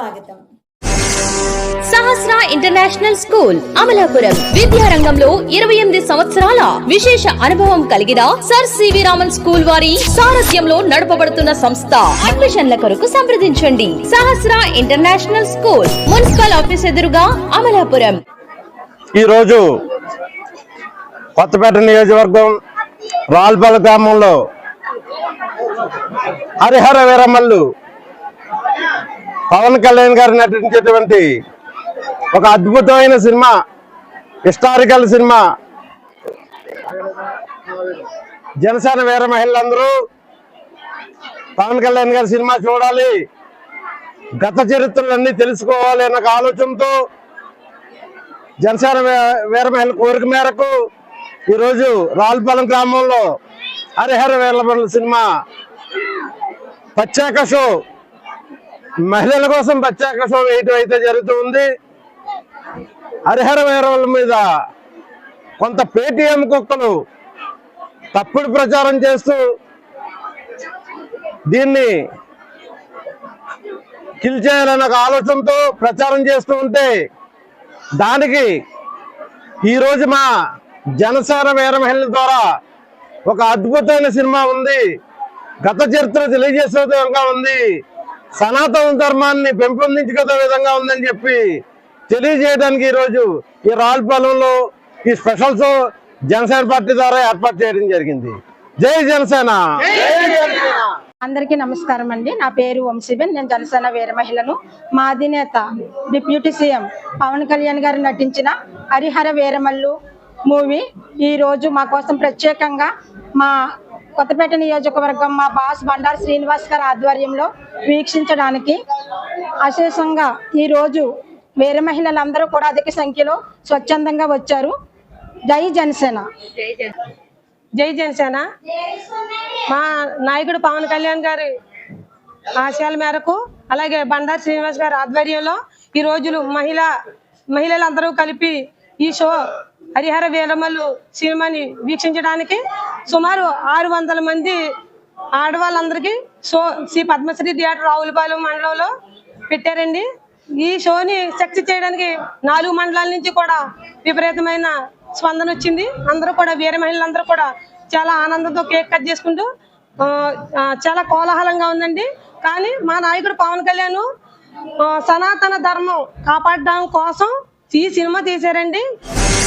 స్వాగతం. Sahasra international school Amalapuram. విద్యారంగంలో ఇరవై ఎనిమిది సంవత్సరాల విశేష అనుభవం కలిగిన సర్ సివి రామన్ స్కూల్ వారి సారథ్యంలో నడపబడుతున్న సంస్థ. అడ్మిషన్ల కొరకు సంప్రదించండి. Sahasra international school municipal office ఎదురుగా అమలాపురం. ఈరోజు కొత్తపేట నియోజకవర్గం రాల్పాల గ్రామంలో హరిహర వీరమల్లు పవన్ కళ్యాణ్ గారు నటించేటువంటి ఒక అద్భుతమైన సినిమా హిస్టారికల్ సినిమా. జనసేన వీర మహిళలందరూ పవన్ కళ్యాణ్ గారి సినిమా చూడాలి. గత చరిత్రలన్నీ తెలుసుకోవాలి అన్న ఒక ఆలోచనతో జనసేన వీర మహిళ కోరిక మేరకు ఈరోజు రావులపాలెం గ్రామంలో హరిహర వీరమల్లి సినిమా ప్రత్యేక షో మహిళల కోసం ప్రత్యేక షో వేయటం అయితే జరుగుతుంది. హరిహర వీరమల్లి మీద కొంత పేటీఎం కుక్కలు తప్పుడు ప్రచారం చేస్తూ దీన్ని కిల్ చేయాలన్న ఒక ఆలోచనతో ప్రచారం చేస్తూ ఉంటే దానికి ఈరోజు మా జనసేన వీర మహిళల ద్వారా ఒక అద్భుతమైన సినిమా ఉంది. గత చరిత్ర తెలియజేసే విధంగా ఉంది. సనాతన ధర్మాన్ని పెంపొందించుకునే విధంగా ఉందని చెప్పి తెలియజేయడానికి ఈరోజు ఈ రావులపాలెంలో ఈ స్పెషల్ షో జనసేన పార్టీ ద్వారా ఏర్పాటు చేయడం జరిగింది. జై జనసేన! అందరికీ నమస్కారం అండి. నా పేరు వంశీబెన్ నేను జనసేన వీర మహిళను. మా అధినేత డిప్యూటీ సీఎం పవన్ కళ్యాణ్ గారు నటించిన హరిహర వీరమల్లు మూవీ ఈ రోజు మా కోసం ప్రత్యేకంగా మా కొత్తపేట నియోజకవర్గం మా బాస్ బండారు శ్రీనివాస్ గారి ఆధ్వర్యంలో వీక్షించడానికి అశేషంగా ఈరోజు వేరే మహిళలందరూ కూడా అధిక సంఖ్యలో స్వచ్ఛందంగా వచ్చారు. జై జనసేన. జై జనసేన. మా నాయకుడు పవన్ కళ్యాణ్ గారి ఆశయాల మేరకు అలాగే బండారు శ్రీనివాస్ గారి ఆధ్వర్యంలో ఈ రోజులు మహిళ మహిళలందరూ కలిపి ఈ షో హరిహర వీరమల్లు సినిమాని వీక్షించడానికి సుమారు ఆరు వందల మంది ఆడవాళ్ళందరికీ షో శ్రీ పద్మశ్రీ థియేటర్ రావులపాలెం మండలంలో పెట్టారండి. ఈ షోని సక్సెస్ చేయడానికి నాలుగు మండలాల నుంచి కూడా విపరీతమైన స్పందన వచ్చింది. అందరూ కూడా వీర మహిళలందరూ కూడా చాలా ఆనందంతో కేక్ కట్ చేసుకుంటూ చాలా కోలాహలంగా ఉందండి. కానీ మా నాయకుడు పవన్ కళ్యాణ్ సనాతన ధర్మం కాపాడడం కోసం ఈ సినిమా తీశారండి.